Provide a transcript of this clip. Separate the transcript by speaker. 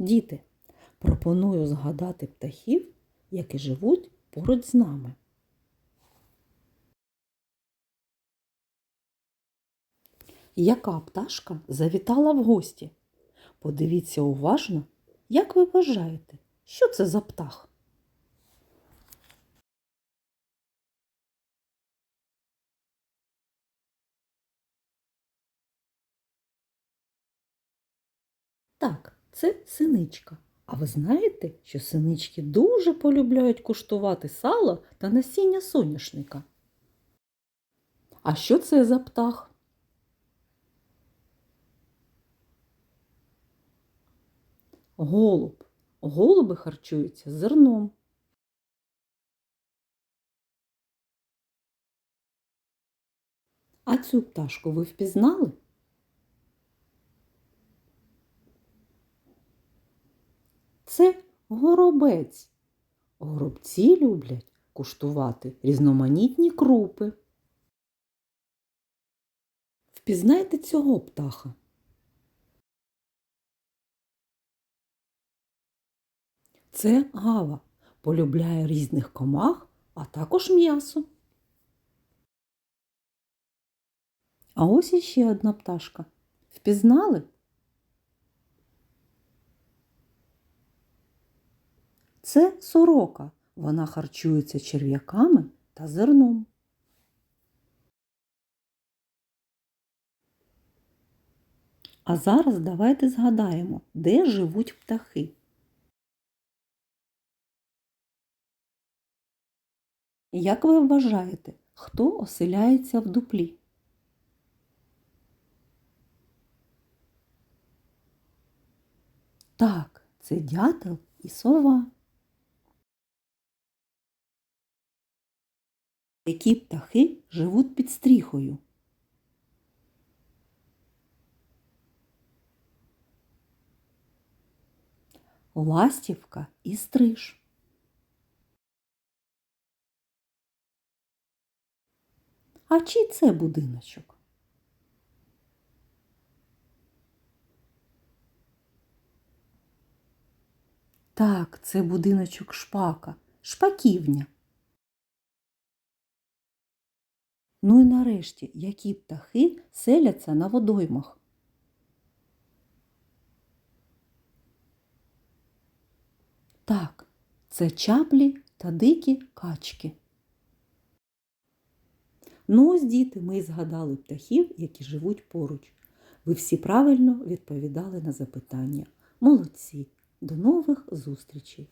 Speaker 1: Діти, пропоную згадати птахів, які живуть поруч з нами. Яка пташка завітала в гості? Подивіться уважно, як ви вважаєте, що це за птах? Так, це синичка. А ви знаєте, що синички дуже полюбляють куштувати сало та насіння соняшника? А що це за птах? Голуб. Голуби харчуються зерном. А цю пташку ви впізнали? Це горобець. Горобці люблять куштувати різноманітні крупи. Впізнайте цього птаха. Це гава. Полюбляє різних комах, а також м'ясо. А ось іще одна пташка. Впізнали? Це сорока. Вона харчується черв'яками та зерном. А зараз давайте згадаємо, де живуть птахи. Як ви вважаєте, хто оселяється в дуплі? Так, це дятел і сова. Які птахи живуть під стріхою? Ластівка і стриж. А чий це будиночок? Так, це будиночок шпака, шпаківня. Ну і нарешті, які птахи селяться на водоймах? Так, це чаплі та дикі качки. Ну, ось діти, ми згадали птахів, які живуть поруч. Ви всі правильно відповідали на запитання. Молодці! До нових зустрічей!